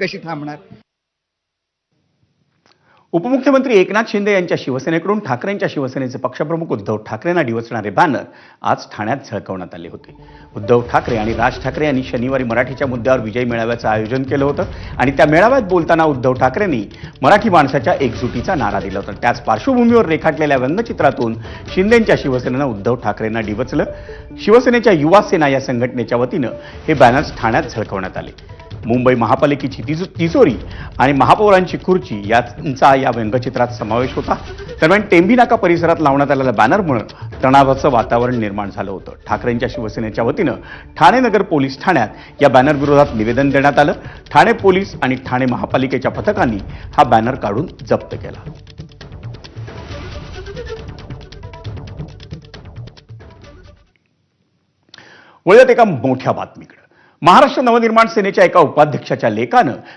कशी थांबणार? उपमुख्यमंत्री एकनाथ शिंदे यांच्या शिवसेनेकडून ठाकरेंच्या शिवसेनेचे पक्षप्रमुख उद्धव ठाकरेंना डिवचणारे बॅनर आज ठाण्यात झळकवण्यात आले होते. उद्धव ठाकरे आणि राज ठाकरे यांनी शनिवारी मराठीच्या मुद्द्यावर विजय मेळाव्याचं आयोजन केलं होतं आणि त्या मेळाव्यात बोलताना उद्धव ठाकरेंनी मराठी माणसाच्या एकजुटीचा नारा दिला होता. त्याच पार्श्वभूमीवर रेखाटलेल्या व्यंगचित्रातून शिंदेंच्या शिवसेनेनं उद्धव ठाकरेंना डिवचलं शिवसेनेच्या युवा सेना या संघटनेच्या वतीनं हे बॅनर्स ठाण्यात झळकवण्यात आले. मुंबई महापालिकेची तिजो तिजोरी आणि महापौरांची खुर्ची यांचा या व्यंगचित्रात समावेश होता. दरम्यान टेंभी नाका परिसरात लावण्यात आलेल्या बॅनरमुळे तणावाचं वातावरण निर्माण झालं होतं. ठाकरेंच्या शिवसेनेच्या वतीनं ठाणे नगर पोलीस ठाण्यात या बॅनर विरोधात निवेदन देण्यात आलं. ठाणे पोलीस आणि ठाणे महापालिकेच्या पथकांनी हा बॅनर काढून जप्त केला. वळत एका मोठ्या बातमीकडे. महाराष्ट्र नवनिर्माण सेनेच्या एका उपाध्यक्षाच्या लेखानं